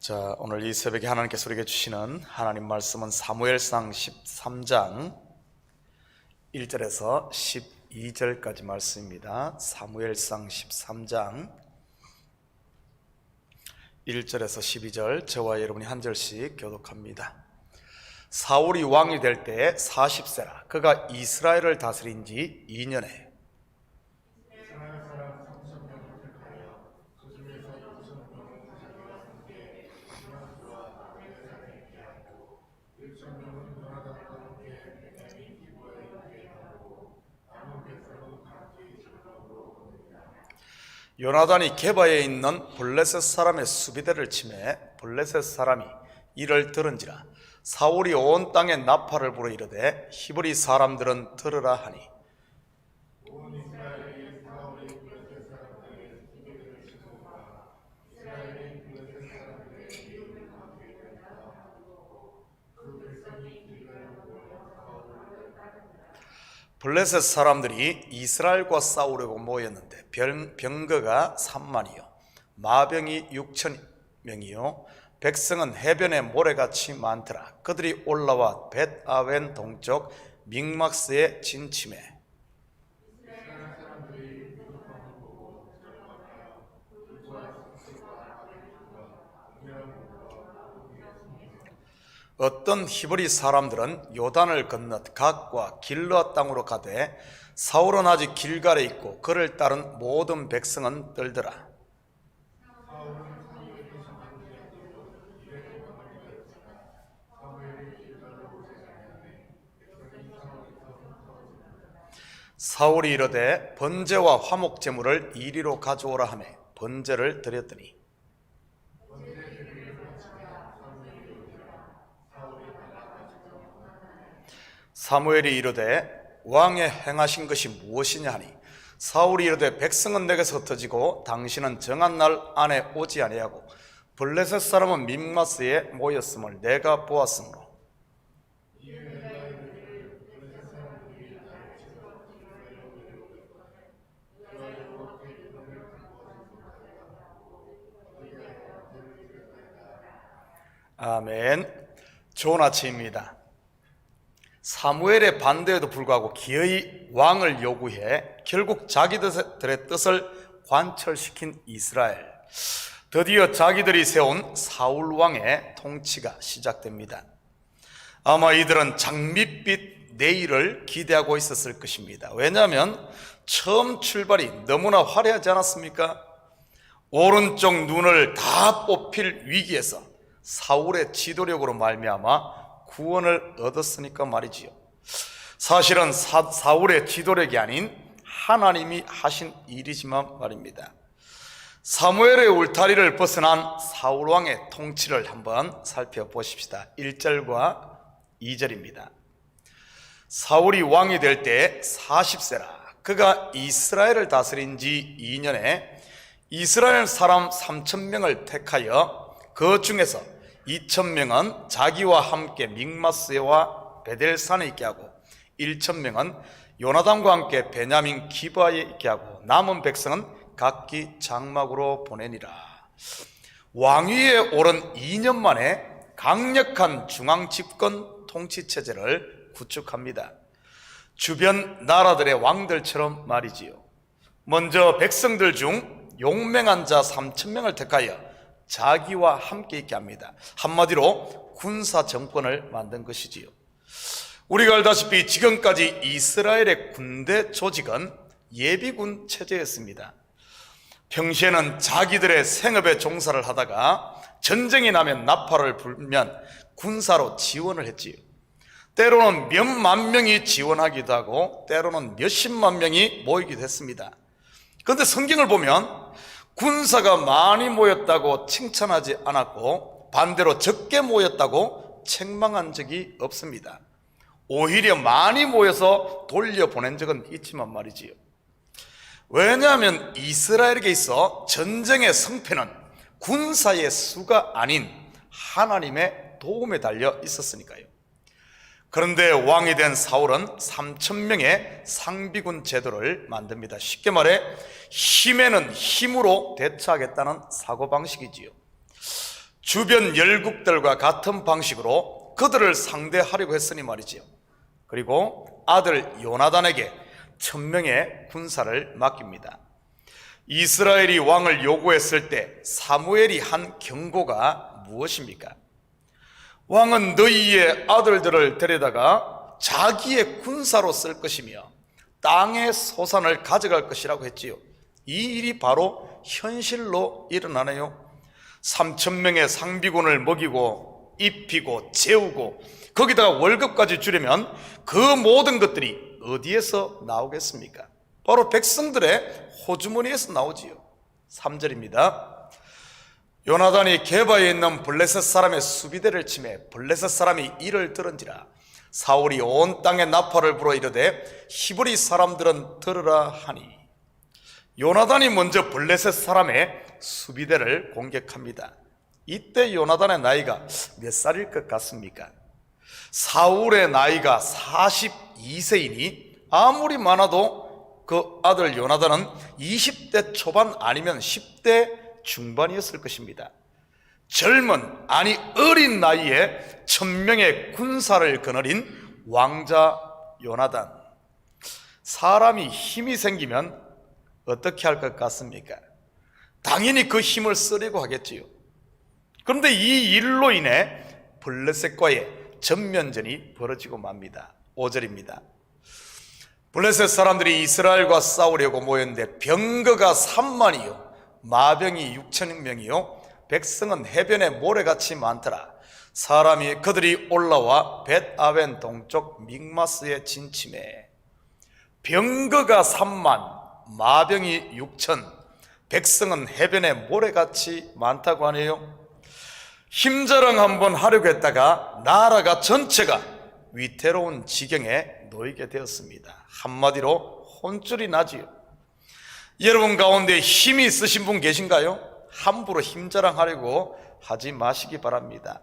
자, 오늘 이 새벽에 하나님께서 우리에게 주시는 하나님 말씀은 사무엘상 13장 1절에서 12절까지 말씀입니다. 사무엘상 13장 1절에서 12절 저와 여러분이 한 절씩 교독합니다. 사울이 왕이 될 때 40세라 그가 이스라엘을 다스린 지 2년에 요나단이 게바에 있는 블레셋 사람의 수비대를 침해 블레셋 사람이 이를 들은지라 사울이 온 땅에 나팔을 불어 이르되 히브리 사람들은 들으라 하니 블레셋 사람들이 이스라엘과 싸우려고 모였는데 병, 병거가 3만이요. 마병이 6천 명이요. 백성은 해변에 모래같이 많더라. 그들이 올라와 벳아웬 동쪽 믹막스에 진침해 어떤 히브리 사람들은 요단을 건너 각과 길러 땅으로 가되 사울은 아직 길갈에 있고 그를 따른 모든 백성은 떨더라. 사울이 이르되 번제와 화목 제물을 이리로 가져오라 하며 번제를 드렸더니 사무엘이 이르되 왕의 행하신 것이 무엇이냐 하니? 사울이 이르되 백성은 내게서 흩어지고 당신은 정한 날 안에 오지 아니하고 블레셋 사람은 민마스에 모였음을 내가 보았으므로. 아멘. 좋은 아침입니다 사무엘의 반대에도 불구하고 기어이 왕을 요구해 결국 자기들의 뜻을 관철시킨 이스라엘. 드디어 자기들이 세운 사울 왕의 통치가 시작됩니다. 아마 이들은 장밋빛 내일을 기대하고 있었을 것입니다. 왜냐하면 처음 출발이 너무나 화려하지 않았습니까? 오른쪽 눈을 다 뽑힐 위기에서 사울의 지도력으로 말미암아 구원을 얻었으니까 말이지요. 사실은 사, 사울의 지도력이 아닌 하나님이 하신 일이지만 말입니다. 사무엘의 울타리를 벗어난 사울 왕의 통치를 한번 살펴보십시다. 1절과 2절입니다. 사울이 왕이 될 때 40세라. 그가 이스라엘을 다스린 지 2년에 이스라엘 사람 3천 명을 택하여 그 중에서 2천 명은 자기와 함께 믹마스와 베델산에 있게 하고 1천 명은 요나단과 함께 베냐민 기바에 있게 하고 남은 백성은 각기 장막으로 보내니라. 왕위에 오른 2년 만에 강력한 중앙 집권 통치 체제를 구축합니다. 주변 나라들의 왕들처럼 말이지요. 먼저 백성들 중 용맹한 자 3천 명을 택하여 자기와 함께 있게 합니다. 한마디로 군사 정권을 만든 것이지요. 우리가 알다시피 지금까지 이스라엘의 군대 조직은 예비군 체제였습니다. 평시에는 자기들의 생업에 종사를 하다가 전쟁이 나면 나팔을 불면 군사로 지원을 했지요. 때로는 몇만 명이 지원하기도 하고 때로는 몇십만 명이 모이기도 했습니다. 그런데 성경을 보면 군사가 많이 모였다고 칭찬하지 않았고 반대로 적게 모였다고 책망한 적이 없습니다. 오히려 많이 모여서 돌려보낸 적은 있지만 말이지요. 왜냐하면 이스라엘에게 있어 전쟁의 성패는 군사의 수가 아닌 하나님의 도움에 달려 있었으니까요. 그런데 왕이 된 사울은 3천 명의 상비군 제도를 만듭니다. 쉽게 말해 힘에는 힘으로 대처하겠다는 사고 방식이지요. 주변 열국들과 같은 방식으로 그들을 상대하려고 했으니 말이지요. 그리고 아들 요나단에게 천명의 군사를 맡깁니다. 이스라엘이 왕을 요구했을 때 사무엘이 한 경고가 무엇입니까? 왕은 너희의 아들들을 데려다가 자기의 군사로 쓸 것이며 땅의 소산을 가져갈 것이라고 했지요. 이 일이 바로 현실로 일어나네요. 3천 명의 상비군을 먹이고 입히고 재우고 거기다가 월급까지 주려면 그 모든 것들이 어디에서 나오겠습니까? 바로 백성들의 호주머니에서 나오지요. 3절입니다. 요나단이 게바에 있는 블레셋 사람의 수비대를 침해 블레셋 사람이 이를 들은지라 사울이 온 땅에 나팔을 불어 이르되 히브리 사람들은 들으라 하니 요나단이 먼저 블레셋 사람의 수비대를 공격합니다. 이때 요나단의 나이가 몇 살일 것 같습니까? 사울의 나이가 42세이니 아무리 많아도 그 아들 요나단은 20대 초반 아니면 10대 중반이었을 것입니다. 젊은 아니 어린 나이에 천명의 군사를 거느린 왕자 요나단. 사람이 힘이 생기면 어떻게 할 것 같습니까? 당연히 그 힘을 쓰려고 하겠지요. 그런데 이 일로 인해 블레셋과의 전면전이 벌어지고 맙니다. 5절입니다. 블레셋 사람들이 이스라엘과 싸우려고 모였는데 병거가 3만이요 마병이 6천 명이요 백성은 해변에 모래같이 많더라 사람이 그들이 올라와 벳아벤 동쪽 믹마스에 진침해 병거가 3만 마병이 6천 백성은 해변에 모래같이 많다고 하네요 힘자랑 한번 하려고 했다가 나라가 전체가 위태로운 지경에 놓이게 되었습니다. 한마디로 혼쭐이 나지요. 여러분 가운데 힘이 있으신 분 계신가요? 함부로 힘 자랑하려고 하지 마시기 바랍니다.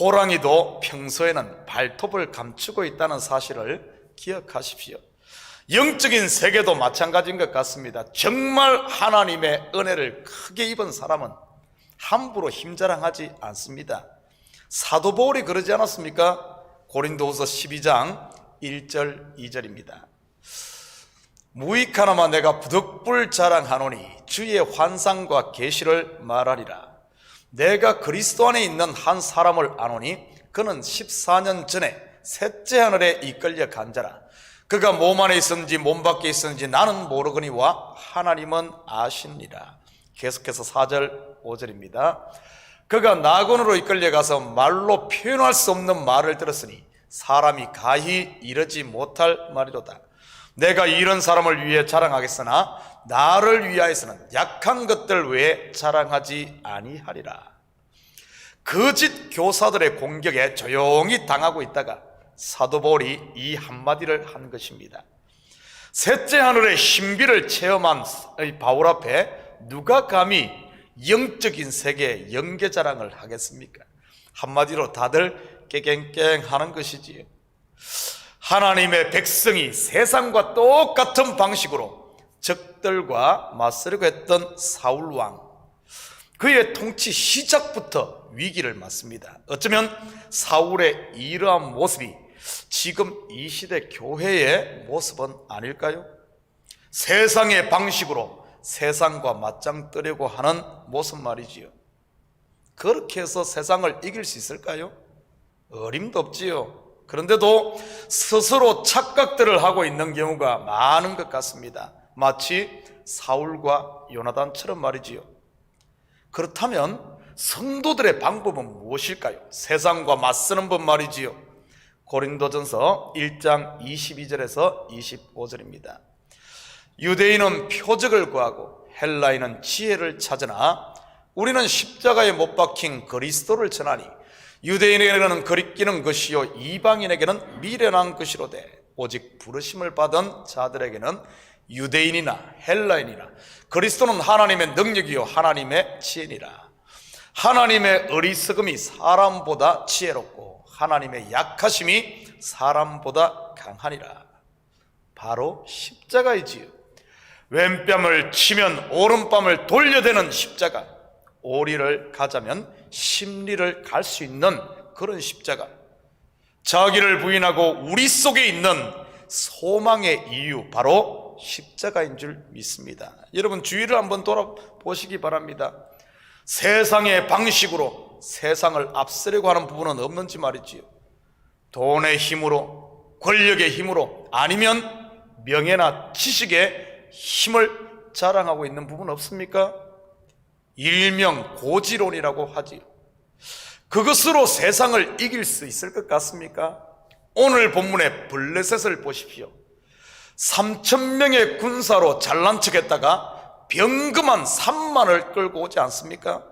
호랑이도 평소에는 발톱을 감추고 있다는 사실을 기억하십시오. 영적인 세계도 마찬가지인 것 같습니다. 정말 하나님의 은혜를 크게 입은 사람은 함부로 힘자랑하지 않습니다. 사도 바울이 그러지 않았습니까? 고린도후서 12장 1절 2절입니다. 무익하나마 내가 부득불 자랑하노니 주의 환상과 계시를 말하리라. 내가 그리스도 안에 있는 한 사람을 아노니 그는 14년 전에 셋째 하늘에 이끌려 간 자라. 그가 몸 안에 있었는지 몸 밖에 있었는지 나는 모르거니와 하나님은 아십니다. 계속해서 4절 5절입니다. 그가 낙원으로 이끌려가서 말로 표현할 수 없는 말을 들었으니 사람이 가히 이르지 못할 말이로다. 내가 이런 사람을 위해 자랑하겠으나 나를 위하여서는 약한 것들 외에 자랑하지 아니하리라. 거짓 교사들의 공격에 조용히 당하고 있다가 사도 바울이 이 한마디를 한 것입니다. 셋째 하늘의 신비를 체험한 바울 앞에 누가 감히 영적인 세계의 연계 자랑을 하겠습니까? 한마디로 다들 깨갱깽 하는 것이지요. 하나님의 백성이 세상과 똑같은 방식으로 적들과 맞서려고 했던 사울 왕. 그의 통치 시작부터 위기를 맞습니다. 어쩌면 사울의 이러한 모습이 지금 이 시대 교회의 모습은 아닐까요? 세상의 방식으로 세상과 맞짱 뜨려고 하는 모습 말이지요. 그렇게 해서 세상을 이길 수 있을까요? 어림도 없지요. 그런데도 스스로 착각들을 하고 있는 경우가 많은 것 같습니다. 마치 사울과 요나단처럼 말이지요. 그렇다면 성도들의 방법은 무엇일까요? 세상과 맞서는 법 말이지요. 고린도전서 1장 22절에서 25절입니다. 유대인은 표적을 구하고 헬라인은 지혜를 찾으나 우리는 십자가에 못 박힌 그리스도를 전하니 유대인에게는 거리끼는 것이요 이방인에게는 미련한 것이로되 오직 부르심을 받은 자들에게는 유대인이나 헬라인이나 그리스도는 하나님의 능력이요 하나님의 지혜니라. 하나님의 어리석음이 사람보다 지혜롭고 하나님의 약하심이 사람보다 강하니라. 바로 십자가이지요. 왼뺨을 치면 오른뺨을 돌려대는 십자가 오리를 가자면 심리를 갈 수 있는 그런 십자가. 자기를 부인하고 우리 속에 있는 소망의 이유 바로 십자가인 줄 믿습니다. 여러분 주위를 한번 돌아보시기 바랍니다. 세상의 방식으로 세상을 앞서려고 하는 부분은 없는지 말이지요. 돈의 힘으로, 권력의 힘으로, 아니면 명예나 지식의 힘을 자랑하고 있는 부분 없습니까? 일명 고지론이라고 하지요. 그것으로 세상을 이길 수 있을 것 같습니까? 오늘 본문의 블레셋을 보십시오. 3천 명의 군사로 잘난 척했다가 병금한 3만을 끌고 오지 않습니까?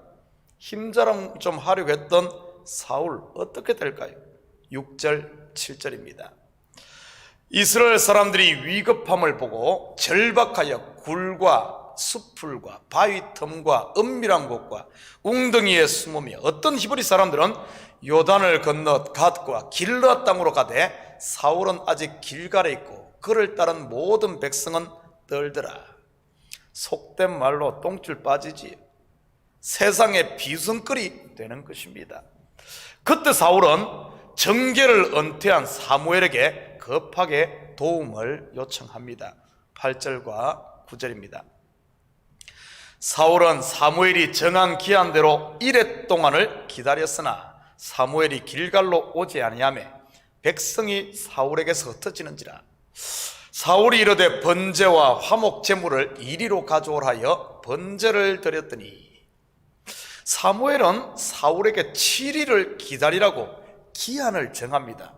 힘자랑 좀 하려고 했던 사울 어떻게 될까요? 6절, 7절입니다. 이스라엘 사람들이 위급함을 보고 절박하여 굴과 수풀과 바위 틈과 은밀한 곳과 웅덩이에 숨으며 어떤 히브리 사람들은 요단을 건너 갓과 길르앗 땅으로 가되 사울은 아직 길갈에 있고 그를 따른 모든 백성은 떨더라. 속된 말로 똥줄 빠지지 세상의 비승거리 되는 것입니다. 그때 사울은 정계를 은퇴한 사무엘에게 급하게 도움을 요청합니다. 8절과 9절입니다 사울은 사무엘이 정한 기한대로 이래 동안을 기다렸으나 사무엘이 길갈로 오지 아니하며 백성이 사울에게서 흩어지는지라 사울이 이르되 번제와 화목 제물을 이리로 가져오라 하여 번제를 드렸더니 사무엘은 사울에게 7일을 기다리라고 기한을 정합니다.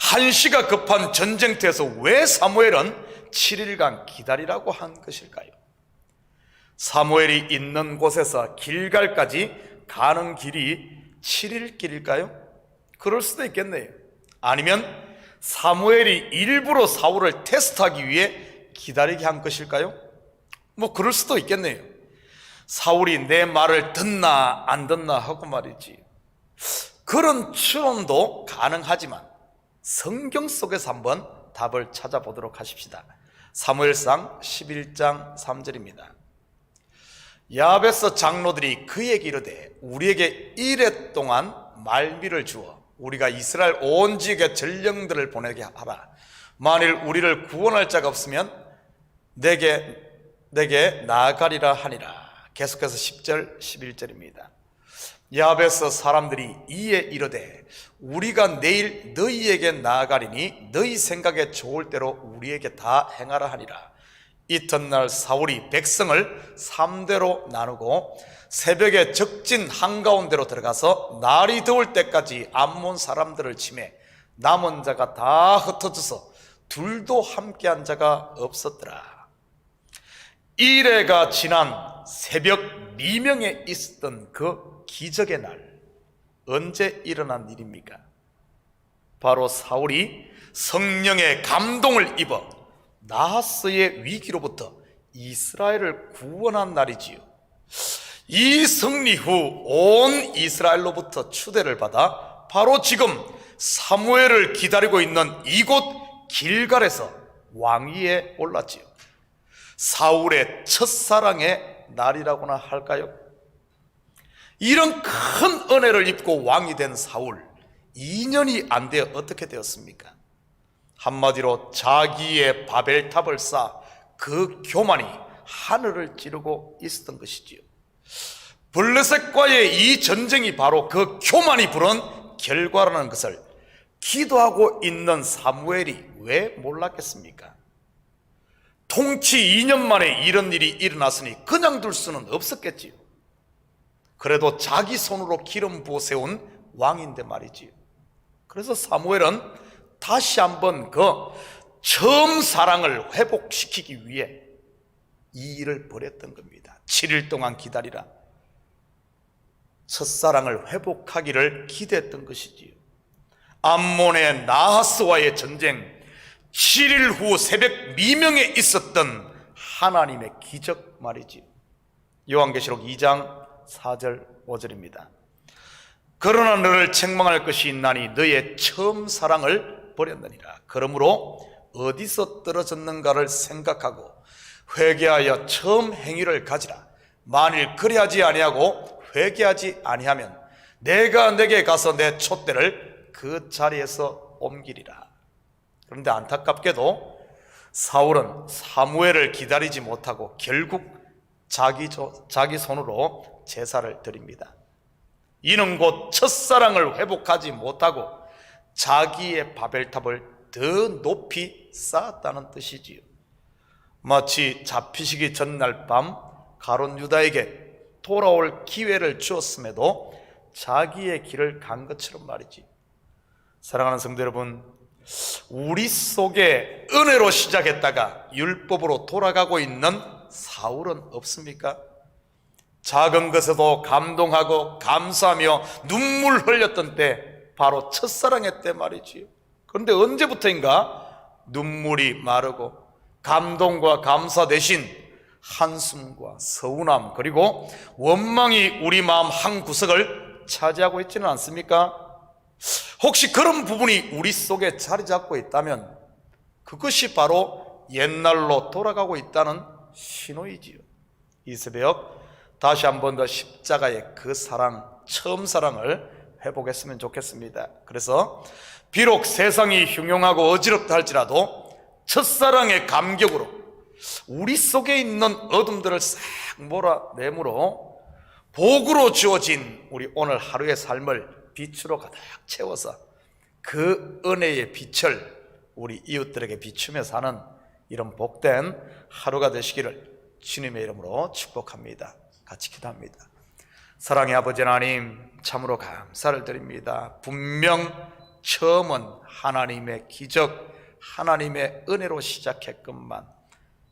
한시가 급한 전쟁터에서 왜 사무엘은 7일간 기다리라고 한 것일까요? 사무엘이 있는 곳에서 길갈까지 가는 길이 7일 길일까요? 그럴 수도 있겠네요. 아니면 사무엘이 일부러 사울을 테스트하기 위해 기다리게 한 것일까요? 뭐 그럴 수도 있겠네요. 사울이 내 말을 듣나 안 듣나 하고 말이지. 그런 추론도 가능하지만 성경 속에서 한번 답을 찾아보도록 하십시다. 사무엘상 11장 3절입니다. 야베스 장로들이 그에게 이르되 우리에게 이래 동안 말미를 주어 우리가 이스라엘 온 지역에 전령들을 보내게 하라. 만일 우리를 구원할 자가 없으면 내게 내게 나아가리라 하니라. 계속해서 10절 11절입니다. 야베스 사람들이 이에 이르되 우리가 내일 너희에게 나아가리니 너희 생각에 좋을 대로 우리에게 다 행하라 하니라. 이튿날 사울이 백성을 3대로 나누고 새벽에 적진 한가운데로 들어가서 날이 더울 때까지 암몬 사람들을 치매 남은 자가 다 흩어져서 둘도 함께한 자가 없었더라. 이래가 지난 새벽 미명에 있었던 그 기적의 날 언제 일어난 일입니까? 바로 사울이 성령의 감동을 입어 나하스의 위기로부터 이스라엘을 구원한 날이지요. 이 승리 후 온 이스라엘로부터 추대를 받아 바로 지금 사무엘을 기다리고 있는 이곳 길갈에서 왕위에 올랐지요. 사울의 첫사랑의 날이라고나 할까요? 이런 큰 은혜를 입고 왕이 된 사울 2년이 안 되어 어떻게 되었습니까? 한마디로 자기의 바벨탑을 쌓아 그 교만이 하늘을 찌르고 있었던 것이지요. 블레셋과의 이 전쟁이 바로 그 교만이 부른 결과라는 것을 기도하고 있는 사무엘이 왜 몰랐겠습니까? 통치 2년 만에 이런 일이 일어났으니 그냥 둘 수는 없었겠지요. 그래도 자기 손으로 기름 부어 세운 왕인데 말이지요. 그래서 사무엘은 다시 한번 그 처음 사랑을 회복시키기 위해 이 일을 벌였던 겁니다. 7일 동안 기다리라. 첫사랑을 회복하기를 기대했던 것이지요. 암몬의 나하스와의 전쟁, 7일 후 새벽 미명에 있었던 하나님의 기적 말이지요. 요한계시록 2장 4절 5절입니다. 그러나 너를 책망할 것이 있나니 너의 처음 사랑을 버렸느니라. 그러므로 어디서 떨어졌는가를 생각하고 회개하여 처음 행위를 가지라. 만일 그리하지 아니하고 회개하지 아니하면 내가 내게 가서 내 촛대를 그 자리에서 옮기리라. 그런데 안타깝게도 사울은 사무엘을 기다리지 못하고 결국 자기, 조- 자기 손으로 제사를 드립니다. 이는 곧 첫사랑을 회복하지 못하고 자기의 바벨탑을 더 높이 쌓았다는 뜻이지요. 마치 잡히시기 전날 밤 가론 유다에게 돌아올 기회를 주었음에도 자기의 길을 간 것처럼 말이지. 사랑하는 성도 여러분, 우리 속에 은혜로 시작했다가 율법으로 돌아가고 있는 사울은 없습니까? 작은 것에도 감동하고 감사하며 눈물 흘렸던 때 바로 첫사랑의 때 말이지요. 그런데 언제부터인가 눈물이 마르고 감동과 감사 대신 한숨과 서운함 그리고 원망이 우리 마음 한 구석을 차지하고 있지는 않습니까? 혹시 그런 부분이 우리 속에 자리 잡고 있다면 그것이 바로 옛날로 돌아가고 있다는 신호이지요. 이 새벽 다시 한 번 더 십자가의 그 사랑, 처음 사랑을 회복했으면 좋겠습니다. 그래서 비록 세상이 흉흉하고 어지럽다 할지라도 첫사랑의 감격으로 우리 속에 있는 어둠들을 싹 몰아내므로 복으로 주어진 우리 오늘 하루의 삶을 빛으로 가득 채워서 그 은혜의 빛을 우리 이웃들에게 비추며 사는 이런 복된 하루가 되시기를 주님의 이름으로 축복합니다. 같이 기도합니다. 사랑의 아버지 하나님 참으로 감사를 드립니다. 분명 처음은 하나님의 기적, 하나님의 은혜로 시작했건만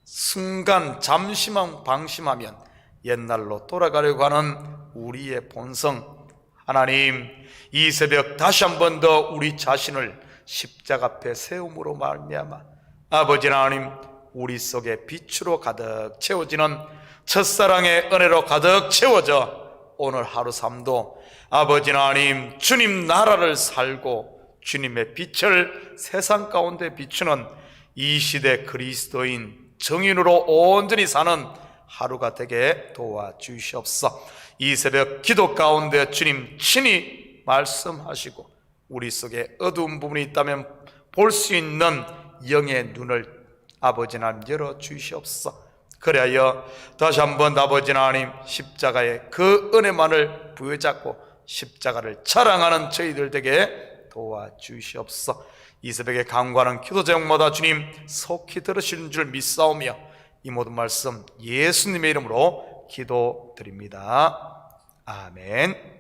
순간 잠시만 방심하면 옛날로 돌아가려고 하는 우리의 본성 하나님 이 새벽 다시 한 번 더 우리 자신을 십자가 앞에 세움으로 말미암아 아버지 하나님 우리 속에 빛으로 가득 채워지는 첫사랑의 은혜로 가득 채워져 오늘 하루 삶도 아버지 하나님 주님 나라를 살고 주님의 빛을 세상 가운데 비추는 이 시대 그리스도인 정인으로 온전히 사는 하루가 되게 도와주시옵소서. 이 새벽 기도 가운데 주님 친히 말씀하시고 우리 속에 어두운 부분이 있다면 볼 수 있는 영의 눈을 아버지 하나님 열어 주시옵소서. 그래야 다시 한번 아버지 하나님 십자가의 그 은혜만을 부여잡고 십자가를 자랑하는 저희들 되게 도와주시옵소서. 이 새벽에 강구하는 기도 제목마다 주님 속히 들으시는 줄 믿사오며 이 모든 말씀 예수님의 이름으로 기도드립니다. 아멘.